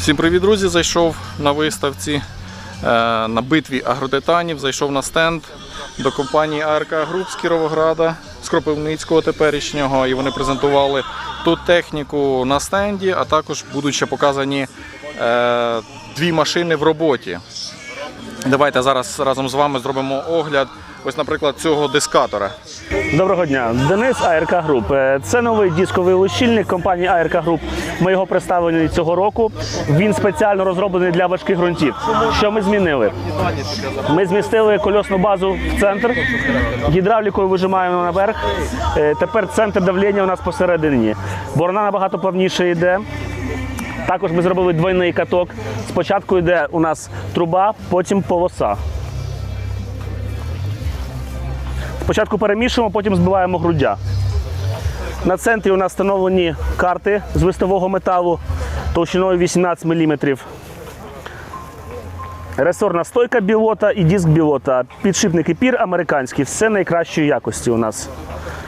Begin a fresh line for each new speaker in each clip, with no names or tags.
Всім привіт, друзі! Зайшов на виставці е, на битві агротитанів. Зайшов на стенд до компанії АРК Груп з Кіровограда, з Кропивницького теперішнього. І вони презентували тут техніку на стенді, а також будуть ще показані е, дві машини в роботі. Давайте зараз разом з вами зробимо огляд. Ось, наприклад, цього дискатора.
Доброго дня, Денис АРК Груп. Е, Це новий дисковий лущильник компанії АРК Груп. Ми його представили цього року. Він спеціально розроблений для важких ґрунтів. Що ми змінили? Ми змістили кольосну базу в центр, гідравлікою вижимаємо наверх. Е, Тепер центр давлення у нас посередині. Борона набагато плавніше йде. Також ми зробили двойний каток. Спочатку йде у нас труба, потім полоса. Спочатку перемішуємо, потім збиваємо груддя. На центрі у нас встановлені карти з листового металу товщиною 18 мм. Ресорна стойка білота і диск білота. Підшипник і пір американський. Все найкращої якості у нас.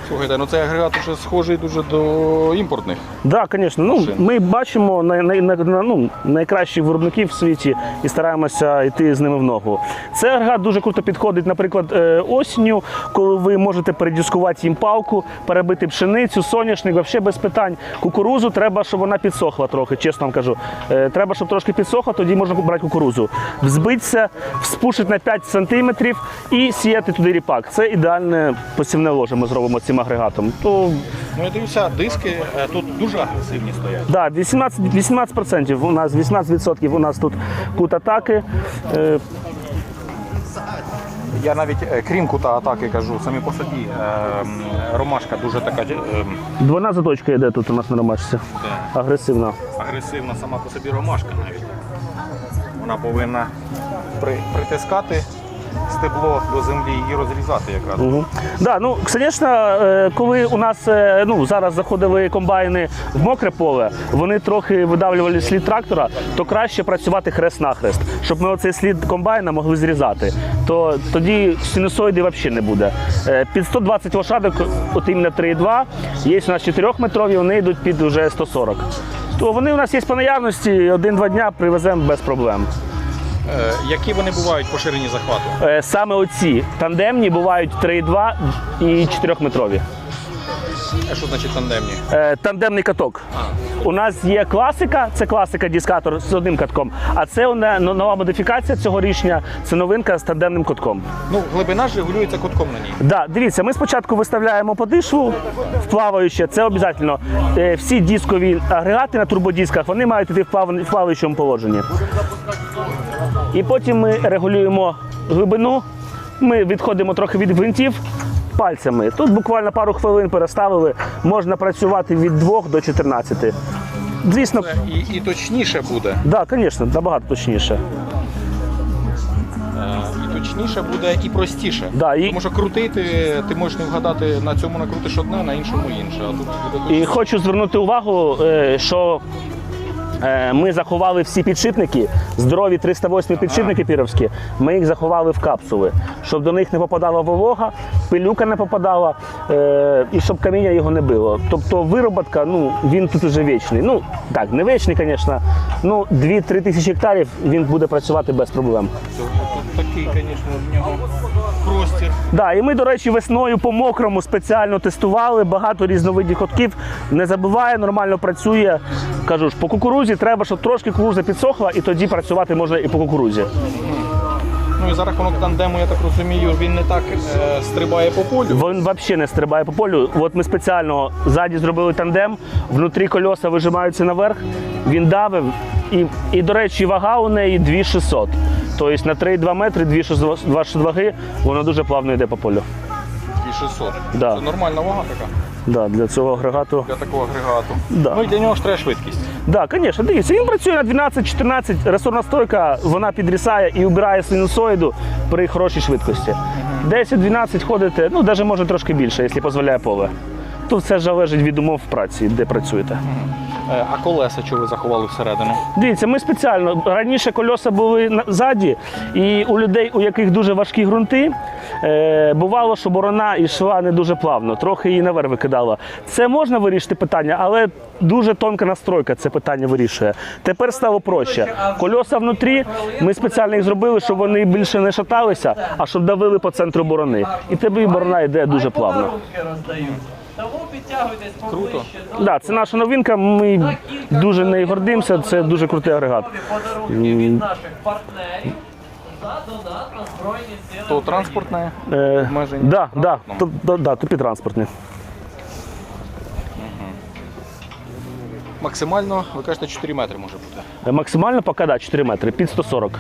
Слухайте, ну цей агрегат вже схожий дуже до імпортних.
Так, да, звісно. Ну,
Машин.
ми бачимо най, най, най- ну, найкращих виробників в світі і стараємося йти з ними в ногу. Цей агрегат дуже круто підходить, наприклад, е, осінню, коли ви можете передіскувати їм палку, перебити пшеницю, соняшник, взагалі без питань. Кукурузу треба, щоб вона підсохла трохи, чесно вам кажу. Е, Треба, щоб трошки підсохла, тоді можна брати кукурузу. Взбитися, спушити на 5 см і сіяти туди ріпак. Це ідеальне посівне ложе ми зробимо цим агрегатом. То
Ну я дивлюся, диски е, тут дуже агресивні стоять.
Да, 18, 18% у нас, 18% у нас тут кут атаки. Е,
Я навіть е, крім кута атаки кажу, самі по собі е, м, ромашка дуже така е, м,
заточка йде тут у нас на ромашці. Агресивна.
агресивна сама по собі ромашка навіть. Вона повинна при, притискати стебло до землі і розрізати якраз.
Угу. Да, ну, звісно, е, коли у нас е, ну, зараз заходили комбайни в мокре поле, вони трохи видавлювали слід трактора, то краще працювати хрест-нахрест, щоб ми оцей слід комбайна могли зрізати. То тоді синусоїди взагалі не буде. Е, Під 120 лошадок, от іменно 3,2, є у нас 4-метрові, вони йдуть під вже 140. То вони у нас є по наявності, один-два дня привеземо без проблем.
Е, які вони бувають по ширині захвату?
Е, Саме оці тандемні бувають 3,2 і 4-метрові.
А що значить тандемні?
Е, Тандемний каток. У нас є класика, це класика дискатор з одним катком. А це вона- ну, нова модифікація цього рішення. Це новинка з тандемним катком.
Ну, глибина ж регулюється кутком на ній.
Да, дивіться, ми спочатку виставляємо подишву в плаваюче. Це обов'язково. Е, Всі дискові агрегати на турбодисках вони мають йти в плав- в плаваючому положенні. І потім ми регулюємо глибину. Ми відходимо трохи від гвинтів пальцями. Тут буквально пару хвилин переставили. Можна працювати від 2 до 14. Звісно,
І, і точніше буде.
так, да, звісно, набагато точніше.
Е, І точніше буде, і простіше.
Да, і-
Тому що крутити, ти можеш не вгадати, на цьому накрутиш одне, на іншому інше. А тут буде
І хочу звернути увагу, е, що ми заховали всі підшипники, здорові 308 підшипники піровські, ми їх заховали в капсули, щоб до них не попадала волога, пилюка не попадала е, і щоб каміння його не било. Тобто вироботка, ну він тут уже вічний. Ну так, не вічний, звісно. Ну 2-3 тисячі гектарів він буде працювати без проблем.
Такий, звісно, в нього простір.
Да, і ми, до речі, весною по мокрому спеціально тестували багато різновидів хотків. Не забуває, нормально працює. Кажу ж, по кукурузі треба, щоб трошки кукуруза підсохла, і тоді працювати можна і по кукурузі.
Ну і за рахунок тандему, я так розумію, він не так е, стрибає по полю.
Він взагалі не стрибає по полю. От ми спеціально ззаді зробили тандем, внутрі кольоса вижимаються наверх, він давив. І, і до речі, вага у неї 2600. Тобто на 3,2 метри, 2600 ваги, воно дуже плавно йде по полю.
І 600.
Да.
Це нормальна вага така
Да, для цього агрегату.
для такого агрегату.
Да.
Ну і для нього ж треба швидкість.
Так, да, звісно, дивіться, він працює на 12-14, ресурсна стойка, вона підрісає і убирає синусоїду при хорошій швидкості. 10-12 ходите, ну навіть може трошки більше, якщо дозволяє поле. Тут все залежить від умов праці, де працюєте.
Е, А колеса чого ви заховали всередину?
Дивіться, ми спеціально раніше кольоса були ззаді, і у людей, у яких дуже важкі ґрунти, е, бувало, що борона йшла не дуже плавно, трохи її наверх викидала. Це можна вирішити питання, але дуже тонка настройка це питання вирішує. Тепер стало проще. Кольоса внутрі, ми спеціально їх зробили, щоб вони більше не шаталися, а щоб давили по центру борони. І тобі борона йде дуже плавно.
Тому підтягуйтесь поближче до
Да, це наша новинка. Ми дуже нею гордимося. Це дуже крутий агрегат.
подарунки від наших партнерів за донат на Збройні Сили
То транспортне
Е,
обмеження?
да, да, то, да, да, тупі транспортні.
Максимально, ви кажете, 4 метри може бути.
Е, Максимально поки да, 4 метри, під 140.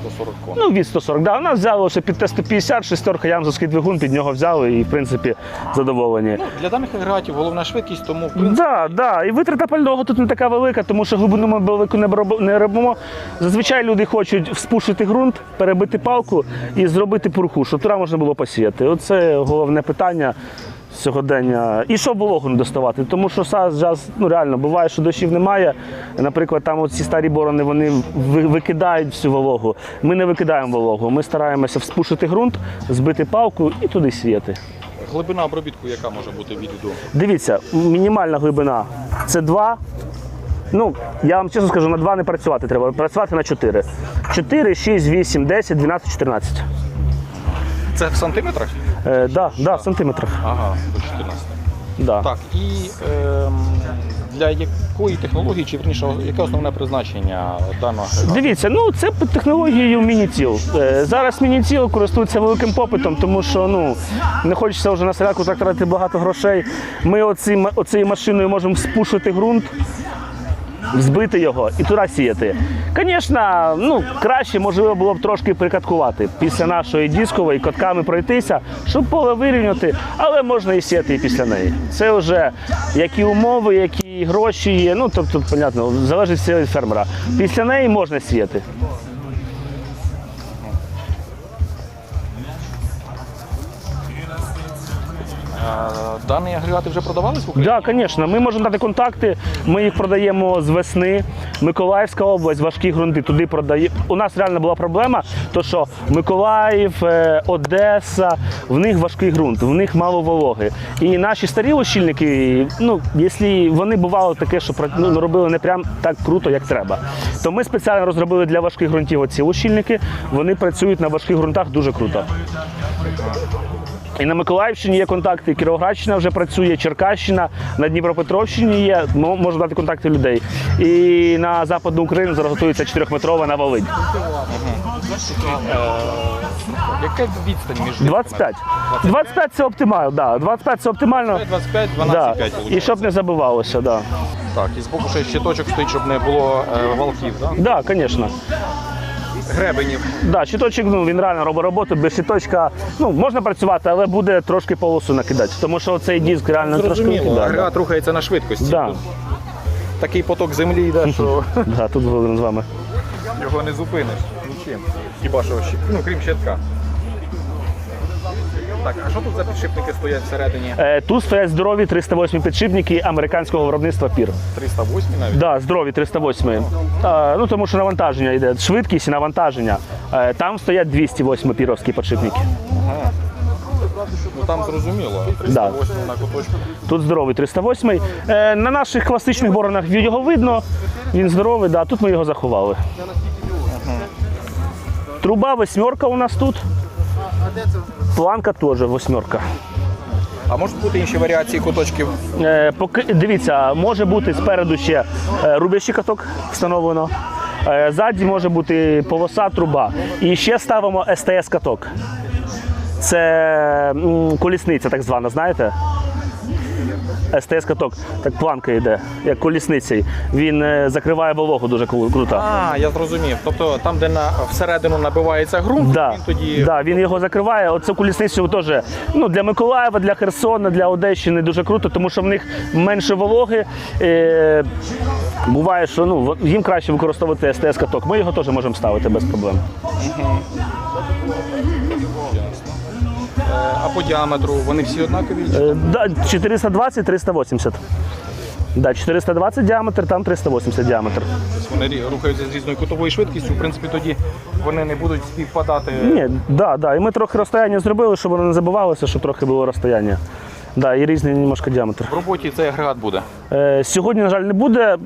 140 кон.
Ну, від 140. Да, у нас взяли лише під Т-150, шестерка ямзовський двигун, під нього взяли і, в принципі, задоволені.
Для даних агрегатів головна швидкість, тому в принципі
Да, да. І витрата пального тут не така велика, тому що глибину ми велику не не робимо. Зазвичай люди хочуть вспушити ґрунт, перебити палку і зробити пурху, щоб туди можна було посіяти. Оце головне питання сьогодення. І щоб вологу не доставати, тому що зараз ну, реально буває, що дощів немає. Наприклад, там ці старі борони вони викидають всю вологу. Ми не викидаємо вологу. Ми стараємося вспушити ґрунт, збити палку і туди сіяти.
глибина обробітку, яка може бути від до.
Дивіться, мінімальна глибина це 2. Ну, я вам чесно скажу, на 2 не працювати треба, працювати на 4. 4, 6, 8, 10, 12, 14.
Це в сантиметрах?
Е, да, да, в сантиметрах.
Ага, до 14.
Да.
Так, і ем, для якої технології, чи верніше, яке основне призначення даного агрегату?
Дивіться, ну це під технологією мініціл. Е, Зараз мініціл користується великим попитом, тому що ну не хочеться вже на селяку так тратити багато грошей. Ми оці, оцією машиною можемо спушити ґрунт, збити його і туди сіяти. Звісно, ну краще можливо було б трошки прикаткувати після нашої дискової котками пройтися, щоб поле вирівняти, але можна і сіяти і після неї. Це вже які умови, які гроші є. Ну тобто, понятно, залежить від фермера. Після неї можна сіяти.
Дані агрегати вже продавались в Україні?
Так, да, звісно, ми можемо дати контакти. Ми їх продаємо з весни. Миколаївська область, важкі ґрунти, туди продаємо. У нас реально була проблема, то що Миколаїв, е, Одеса, в них важкий ґрунт, в них мало вологи. І наші старі ощільники, ну, якщо вони бувало таке, що ну, робили не прям так круто, як треба. То ми спеціально розробили для важких ґрунтів оці ощільники. Вони працюють на важких ґрунтах дуже круто. І на Миколаївщині є контакти, Кіровоградщина вже працює, Черкащина, на Дніпропетровщині є, мо- можу дати контакти людей. І на Западну Україну зараз готується 4-метрова на Волинь.
Яка відстань між
25. 25 це оптимально, да. 25 це оптимально.
25,
Да.
12,5
І щоб не забивалося, да.
Так, і збоку ще щиточок стоїть, щоб не було е, валків, да?
Да, звісно.
Гребенів.
Да, щиточок, ну він реально робить роботу. Без щиточка ну, можна працювати, але буде трошки полосу накидати. Тому що цей диск реально трошки
Зрозуміло, агрегат рухається на швидкості.
Да.
Тут Такий поток землі йде, що.
Да, тут з вами.
його не зупиниш нічим. Хіба що ще- ну, крім щитка. Так, а що тут за підшипники стоять всередині?
Е, Тут стоять здорові 308 підшипники американського виробництва пір.
308 навіть?
Да, здорові 308. Е, ну тому що навантаження йде. Швидкість і навантаження. Е, там стоять 208 піровські підшипники.
Ну там зрозуміло. 308 на куточку.
Тут здоровий 308. Е, на наших класичних боронах його видно. Він здоровий, да, тут ми його заховали. Труба восьмерка у нас тут. Планка теж восьмерка.
А можуть бути інші варіації куточків?
Е, поки, дивіться, може бути спереду ще е, рубящий каток встановлено. Е, ззаді може бути полоса труба. І ще ставимо СТС-каток. Це м, колісниця, так звана, знаєте? СТС-каток, так планка йде, як колісницею. Він е, закриває вологу дуже круто.
А, я зрозумів. Тобто там, де на всередину набивається ґрунт,
Да,
він тоді.
да, він його закриває. Оцю колісницю теж ну, для Миколаєва, для Херсона, для Одещини дуже круто, тому що в них менше вологи. Е, буває, що ну, їм краще використовувати СТС-каток. Ми його теж можемо ставити без проблем.
А по діаметру вони всі однакові?
Е, Да, 420, 380. Да, 420 діаметр, там 380 діаметр.
Вони рухаються з різною кутовою швидкістю. В принципі, тоді вони не будуть співпадати.
Ні, да, да. І ми трохи розстояння зробили, щоб воно не забивалося, щоб трохи було розстояння. Да, і різний немножко діаметр.
В роботі цей агрегат буде.
Е, Сьогодні, на жаль, не буде.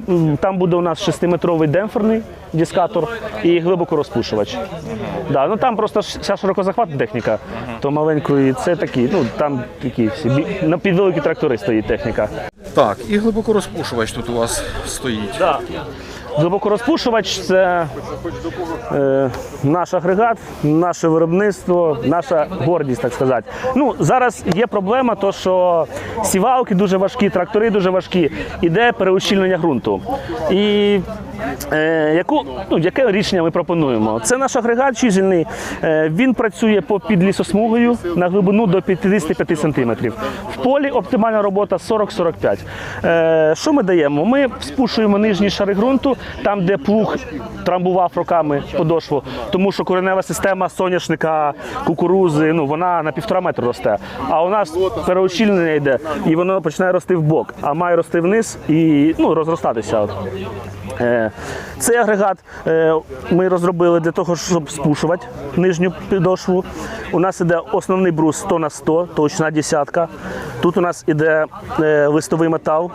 Там буде у нас 6-метровий демпферний дискатор і глибокорозпушувач. Да, ну там просто вся широкозахватна техніка, то маленької це такі, ну там такі всі. На під великі трактори стоїть техніка.
Так, і глибоко розпушувач тут у вас стоїть.
Да. Глибокорозпушувач це е, наш агрегат, наше виробництво, наша гордість, так сказати. Ну, зараз є проблема, то що сівалки дуже важкі, трактори дуже важкі, іде переущільнення ґрунту. І яку, ну, яке рішення ми пропонуємо? Це наш агрегат чизельний, е, він працює по під лісосмугою на глибину до 55 см. В полі оптимальна робота 40-45. Е, що ми даємо? Ми спушуємо нижні шари ґрунту, там, де плуг трамбував роками подошву, тому що коренева система соняшника, кукурузи, ну вона на півтора метра росте. А у нас переущільнення йде, і воно починає рости в бок, а має рости вниз і ну, розростатися. Цей агрегат е, ми розробили для того, щоб спушувати нижню підошву. У нас іде основний брус 100 на 100, точна десятка. Тут у нас іде е, листовий метал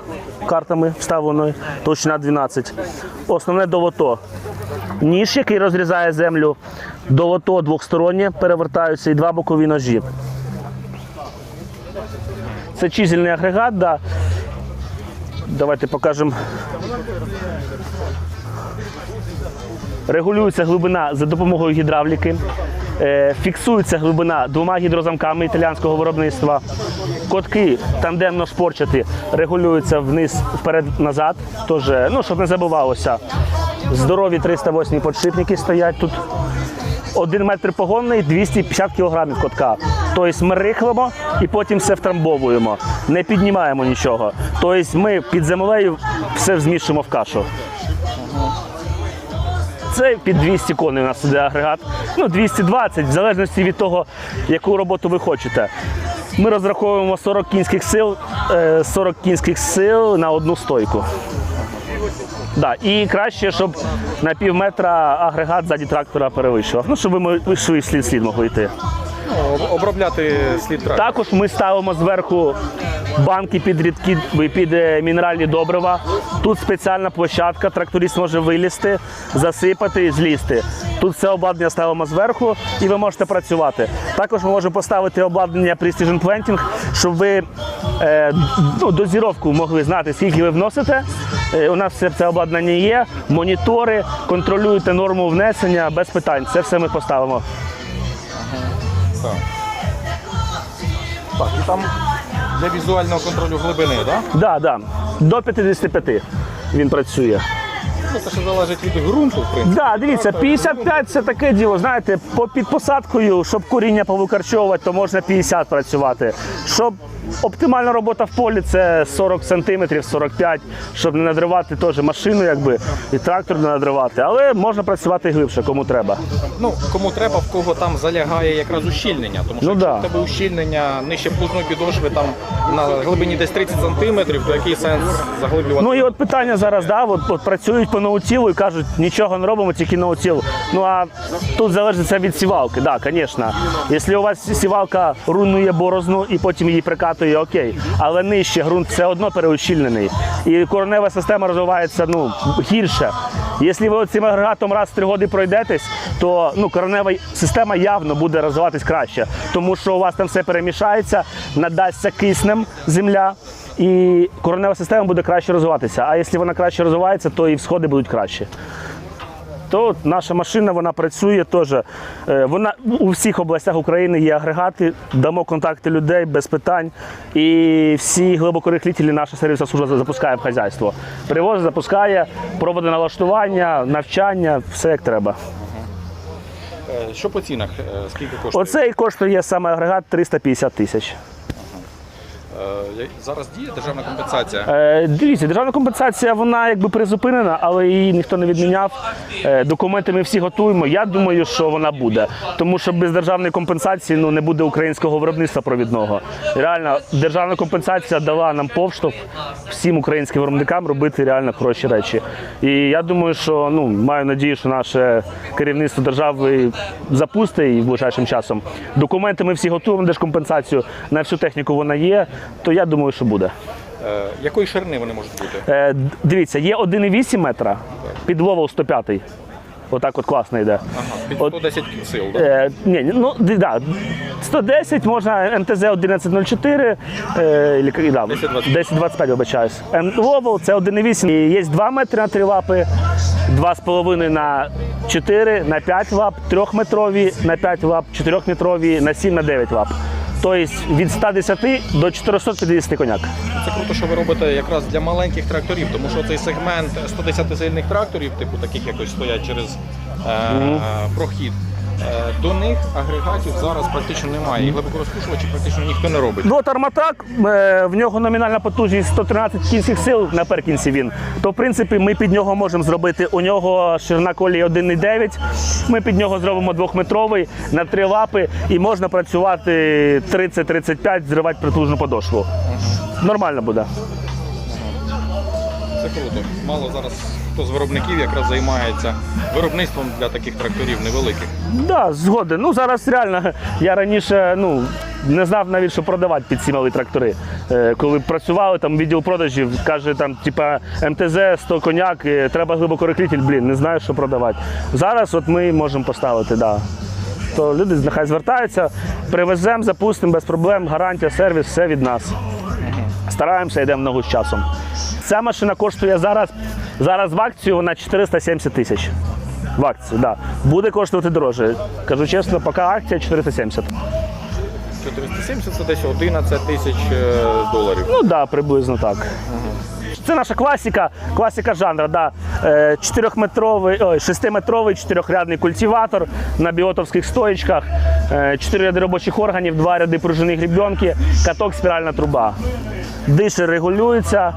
картами вставленою, точна 12. Основне долото. Ніж, який розрізає землю, долото двохстороннє перевертаються і два бокові ножі. Це чизельний агрегат, да. Давайте покажемо. Регулюється глибина за допомогою гідравліки. Е, Фіксується глибина двома гідрозамками італіянського виробництва. Котки тандемно спорчаті регулюються вниз, вперед-назад, Тож, ну, щоб не забувалося. Здорові 308 подшипники стоять тут. Один метр погонний 250 кг котка. Тобто ми рихлимо і потім все втрамбовуємо. Не піднімаємо нічого. Тобто ми під землею все змішуємо в кашу. Це під 200 коней у нас іде агрегат. Ну, 220, в залежності від того, яку роботу ви хочете. Ми розраховуємо 40 кінських сил, е, 40 кінських сил на одну стойку. Да, і краще, щоб на пів метра агрегат ззаді трактора перевищував. Ну, щоб ви мо- слід слід могли йти.
Об- обробляти слід трактора.
Також ми ставимо зверху банки під рідкі під е, мінеральні добрива. Тут спеціальна площадка, тракторист може вилізти, засипати і злізти. Тут все обладнання ставимо зверху і ви можете працювати. Також ми можемо поставити обладнання Precision Planting, щоб ви е, ну, дозіровку могли знати, скільки ви вносите. Е, у нас все це обладнання є, монітори, контролюєте норму внесення без питань. Це все ми поставимо.
Так. Так, і там для візуального контролю глибини, так?
Да, да. До 55 він працює.
Ну, це ще залежить від ґрунту, в принципі.
Да, дивіться, 55 це таке діло. Знаєте, по під посадкою, щоб коріння повикорчовувати, то можна 50 працювати. Щоб оптимальна робота в полі це 40 сантиметрів, 45, щоб не надривати теж машину, якби і трактор не надривати. Але можна працювати глибше, кому треба.
Ну, кому треба, в кого там залягає якраз ущільнення. Тому що
Ну,
якщо
да.
в тебе ущільнення нижче плузної підошви там на глибині десь 30 сантиметрів, то який сенс заглиблювати?
Ну і от питання зараз, да, от, от працюють по ноутілу і кажуть, нічого не робимо, тільки ноутіл. Ну а тут залежить це від сівалки, да, звісно. Якщо у вас сівалка руйнує борозну і потім її прикатує, окей. Але нижче ґрунт все одно переущільнений. І коренева система розвивається ну, гірше. Якщо ви цим агрегатом раз в три роки пройдетесь, то ну, коренева система явно буде розвиватись краще, тому що у вас там все перемішається, надасться киснем земля і коренева система буде краще розвиватися. А якщо вона краще розвивається, то і всходи будуть кращі. То наша машина вона працює теж. Е, Вона у всіх областях України є агрегати, дамо контакти людей без питань. І всі глибокорихлітелі наша сервісна служба запускає в хазяйство. Привозить, запускає, проводить налаштування, навчання, все як треба.
Е, Що по цінах? Е, Скільки коштує?
Оцей коштує саме агрегат 350 тисяч.
Е, Зараз діє державна компенсація.
Е, дивіться, державна компенсація вона якби призупинена, але її ніхто не відміняв. Е, документи ми всі готуємо. Я думаю, що вона буде. Тому що без державної компенсації ну, не буде українського виробництва провідного. Реально, державна компенсація дала нам повштовх всім українським виробникам робити реально хороші речі. І я думаю, що ну, маю надію, що наше керівництво держави запустить її ближайшим часом. Документи ми всі готуємо держкомпенсацію, на всю техніку вона є, то я думаю, що буде.
Е, Якої ширини вони можуть бути?
Е, д- дивіться, є 1,8 метра, під Вовол 105. Отак от класно йде.
Ага, під
От-
110 сил. Да?
Е, ні, ну д- да, 110 можна МТЗ 1104, е, лі- да,
1025.
1025, вибачаюсь. М- Вовол це 1,8. І Є 2 метри на 3 лапи, 2,5 на 4, на 5 лап, 3-метрові на 5 лап, 4-метрові на 7 на 9 лап. Тобто від 110 до 450 коняк.
Це круто, що ви робите якраз для маленьких тракторів, тому що цей сегмент 110-сильних тракторів, типу таких якось стоять через е, прохід. Е, До них агрегатів зараз практично немає. І глибокорозпушувачі практично ніхто не робить.
От Арматак, е, в нього номінальна потужність 113 кінських сил наперекінці він. То, в принципі, ми під нього можемо зробити. У нього ширина колії 1,9. Ми під нього зробимо двохметровий на три лапи і можна працювати 30-35, зривати притужну подошву. Нормально буде.
Це круто. Мало зараз хто з виробників якраз займається виробництвом для таких тракторів невеликих.
Да, згоден. Ну зараз реально я раніше ну. Не знав навіть, що продавати під малі трактори. Е, коли працювали там відділ продажів, каже там, типа МТЗ, 100 коняк, е, треба глибокорихлитель, блін, не знаю, що продавати. Зараз от ми можемо поставити, да. То люди нехай звертаються, привеземо, запустимо без проблем, гарантія, сервіс, все від нас. Стараємося, йдемо ногу з часом. Ця машина коштує зараз, зараз в акцію вона 470 тисяч. В акцію, да. Буде коштувати дорожче. Кажу чесно, поки акція 470.
470 це десь 11 тисяч е, доларів.
Ну так, да, приблизно так. Це наша класика, класика жанру. Да. Е, Чотирьохметровий, ой, шестиметровий чотирьохрядний культиватор на біотовських стоїчках, е, чотири ряди робочих органів, два ряди пружини грібенки, каток спіральна труба. дише, регулюється.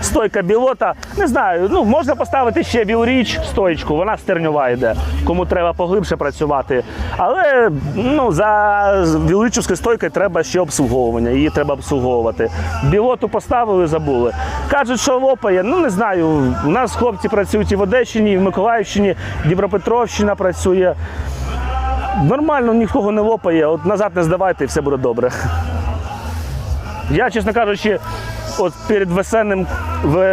Стойка білота. Не знаю, ну можна поставити ще білріч стоїчку, вона стерньова йде, кому треба поглибше працювати. Але ну, за білорічівською стойкою треба ще обслуговування, її треба обслуговувати. Білоту поставили, забули. Кажуть, що лопає. Ну не знаю. У нас хлопці працюють і в Одещині, і в Миколаївщині, Дніпропетровщина працює. Нормально, нікого не лопає. От назад не здавайте, і все буде добре. Я, чесно кажучи, от перед весенним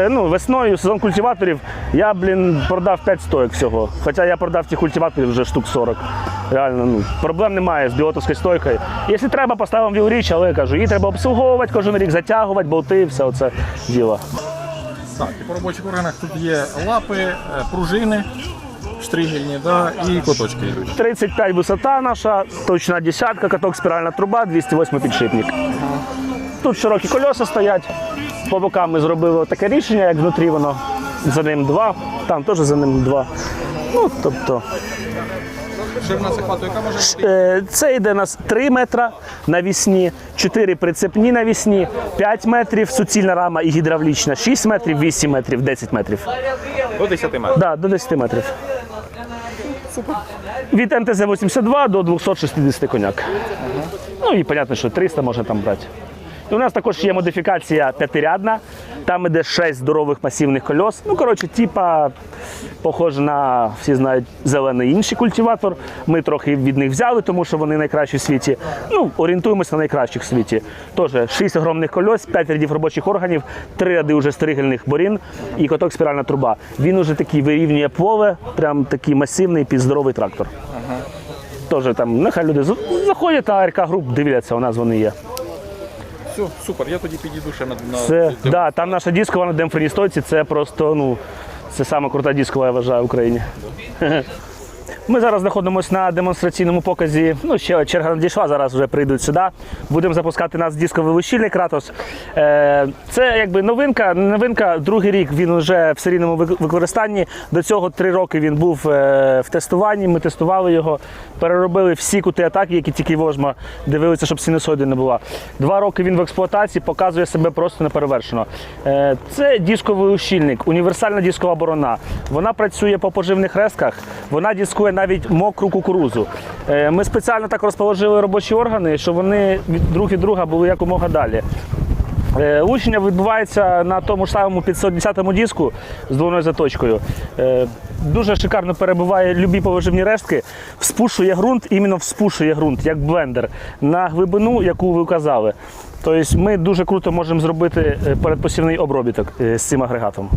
ну, весною сезон культиваторів я, блін, продав 5 стоїк всього. Хоча я продав ті культиваторів вже штук 40. Реально, ну, проблем немає з біотовською стойкою. Якщо треба, поставимо вілріч, але я кажу, її треба обслуговувати кожен рік, затягувати, болти, все це діло.
Так, і по робочих органах тут є лапи, е, пружини, штригельні да, і коточки йдуть.
35 висота наша, точна десятка, каток спіральна труба, 208 підшипник. Тут широкі кольоса стоять. По бокам ми зробили таке рішення, як внутрі воно. За ним два, там теж за ним два. Ну, тобто,
Ширина захвату, яка може бути?
е, це йде у нас 3 метра навісні, 4 прицепні навісні, 5 метрів суцільна рама і гідравлічна, 6 метрів, 8 метрів, 10 метрів.
До 10 метрів.
Да, до 10 метрів. Від МТЗ-82 до 260 коняк. Ну і понятно, що 300 можна там брати. І у нас також є модифікація п'ятирядна. Там іде 6 здорових масивних кольос. Ну, коротше, типа, похоже на всі знають зелений інший культиватор. Ми трохи від них взяли, тому що вони найкращі в світі. Ну, орієнтуємося на найкращих в світі. Теж 6 огромних кольос, 5 рядів робочих органів, 3 ряди вже стригельних борін і коток спіральна труба. Він уже такий вирівнює поле, прям такий масивний під здоровий трактор. Теж там, нехай люди заходять на РК груп, дивляться, у нас вони є.
Все, супер, я тоді підійду ще на, на
Це,
на-
да, там наша дискова на демпферній стойці, це просто, ну, це сама крута дискова, я вважаю, в Україні. Ми зараз знаходимося на демонстраційному показі. Ну, ще черга не дійшла, зараз вже прийдуть сюди. Будемо запускати нас дисковий лущильник Кратос. Е, Це якби новинка. Новинка, другий рік він вже в серійному використанні. До цього три роки він був е, в тестуванні. Ми тестували його, переробили всі кути атаки, які тільки можна. Дивилися, щоб синусоїди не була. Два роки він в експлуатації показує себе просто неперевершено. Е, Це дисковий ущільник, універсальна дискова борона. Вона працює по поживних резках, вона дискує навіть мокру кукурузу. Е, Ми спеціально так розположили робочі органи, щоб вони друг від друга були якомога далі. Е, Лущення відбувається на тому ж самому 510-му диску з двойною заточкою. Е, Дуже шикарно перебиває любі поживні рештки, вспушує ґрунт, іменно вспушує ґрунт, як блендер, на глибину, яку ви вказали. Тобто ми дуже круто можемо зробити передпосівний обробіток з цим агрегатом.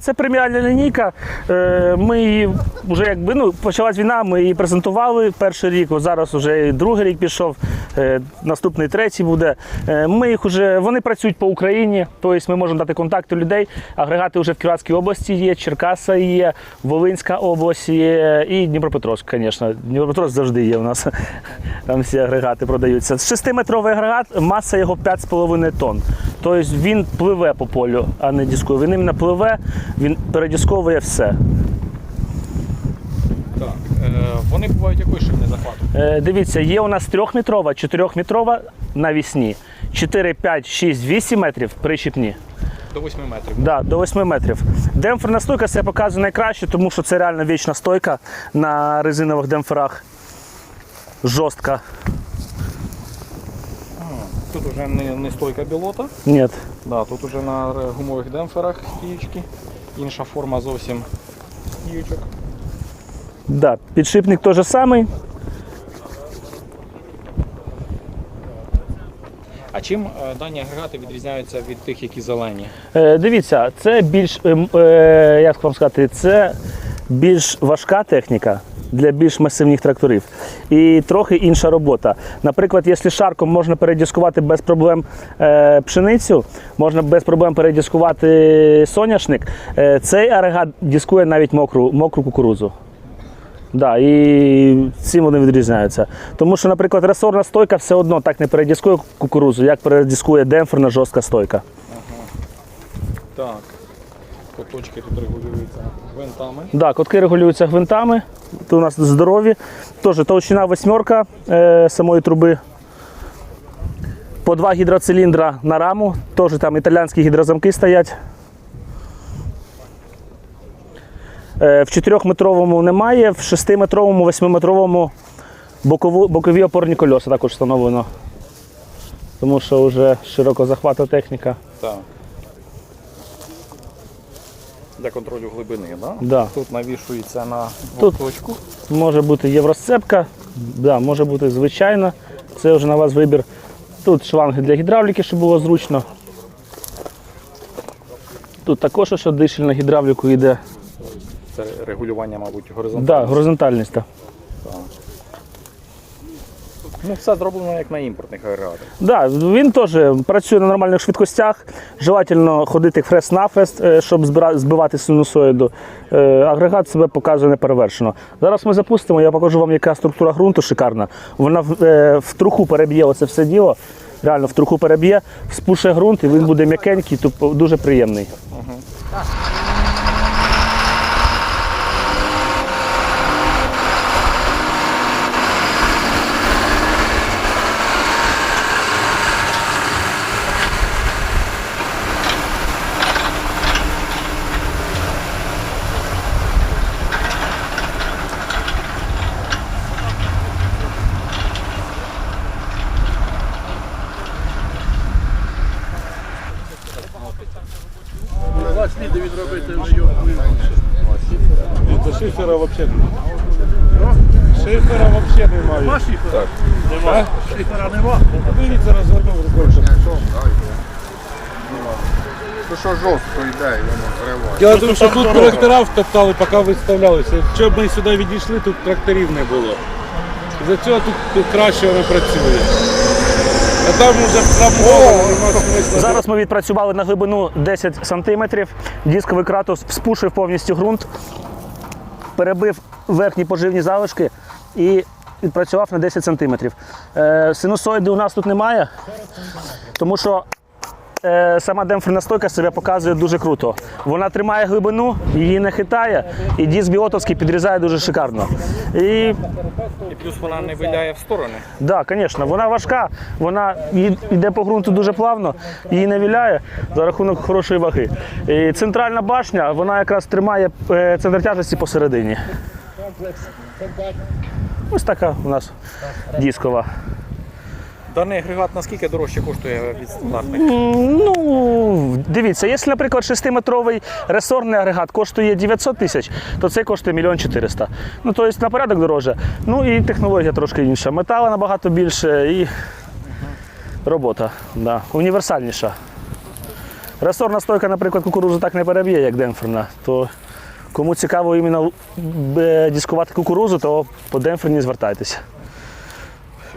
Це преміальна лінійка. Е, Ми її вже якби ну почалась війна. Ми її презентували перший рік. От зараз вже другий рік пішов. е, Наступний третій буде. Е, Ми їх вже вони працюють по Україні. Тобто ми можемо дати контакти людей. Агрегати вже в Кіровській області є, Черкаса є, Волинська область є і Дніпропетровськ, звісно. Дніпропетровськ завжди є у нас. Там всі агрегати продаються. Шестиметровий агрегат, маса його 5,5 тонн. Тобто він пливе по полю, а не дискує. Він іменно пливе, він передісковує все.
Так. Е, вони бувають якої ширини захвату?
Е, дивіться, є у нас трьохметрова, 4-метрова навісні, 4, 5, 6, 8 метрів прищіпні.
До 8 метрів.
Да, до 8 метрів. Демпферна стойка себе показує найкраще, тому що це реально вічна стойка на резинових демпферах. Жорстка.
Тут вже не, не стойка білота.
Ні.
Да, тут уже на гумових демпферах стіючки. Інша форма зовсім ючок.
Да, підшипник той же самий.
А чим е, дані агрегати відрізняються від тих, які зелені?
Е, дивіться, це більш, ем, е, як вам сказати, це більш важка техніка для більш масивних тракторів. І трохи інша робота. Наприклад, якщо шарком можна передіскувати без проблем е, пшеницю, можна без проблем передіскувати соняшник, е, цей агрегат дискує навіть мокру, мокру кукурудзу. Да, і цим вони відрізняються. Тому що, наприклад, ресорна стойка все одно так не передіскує кукурудзу, як передіскує демпферна жорстка стойка.
Так. Поточки тут регулюються гвинтами.
Да, котки регулюються гвинтами. Тут у нас здорові. Теж товщина восьмерка е, самої труби. По два гідроциліндра на раму. Теж там італійські гідрозамки стоять. Е, в 4-метровому немає, в 6-метровому, 8-метровому бокову, бокові опорні кольоса також встановлено. Тому що вже широко захватна техніка.
Так. Для контролю глибини. Да?
Да.
Тут навішується на
Тут-
точку.
Може бути євросцепка, да, може бути звичайна. Це вже на вас вибір. Тут шланги для гідравліки, щоб було зручно. Тут також ось дишель на гідравліку йде.
Це регулювання, мабуть, горизонтально.
Да, горизонтальність. так.
Ну, все зроблено як на імпортних агрегатах.
Да, він теж працює на нормальних швидкостях. Желательно ходити фрест на фест, е, щоб збира- збивати синусоїду. Е, Агрегат себе показує неперевершено. Зараз ми запустимо, я покажу вам, яка структура ґрунту шикарна. Вона в, е, в труху переб'є оце все діло. Реально в труху переб'є, спуше ґрунт і він буде м'якенький, тупо дуже приємний.
Це шифера взагалі. Шифера взагалі немає. Нема шифера? Нема. Шифера нема? Дивіться, розгорнув рукою.
То що жорстко йде, воно зриває.
Діло в тому, що тут трактора втоптали, поки виставлялися. Якщо б ми сюди відійшли, тут тракторів не було. За цього тут, краще воно працює. А там вже травмовано.
Зараз ми відпрацювали на глибину 10 см. Дисковий кратус спушив повністю ґрунт, перебив верхні поживні залишки і відпрацював на 10 см. Е, синусоїди у нас тут немає, тому що е, сама демпферна стойка себе показує дуже круто. Вона тримає глибину, її не хитає, і диск біотовський підрізає дуже шикарно. І
І плюс вона не виляє в сторони.
Так, да, звісно, вона важка, вона ї- йде по ґрунту дуже плавно, її не віляє за рахунок хорошої ваги. І центральна башня, вона якраз тримає е, центр тяжесті посередині. Ось така у нас дискова.
Даний агрегат наскільки дорожче коштує від стандартних?
Ну, дивіться, якщо, наприклад, 6-метровий ресорний агрегат коштує 900 тисяч, то цей коштує 1 400 Ну, тобто на порядок дорожче. Ну і технологія трошки інша. Метала набагато більше і робота да, універсальніша. Ресорна стойка, наприклад, кукурузу так не переб'є, як демпферна. То кому цікаво іменно е, дискувати кукурузу, то по демпферні звертайтеся.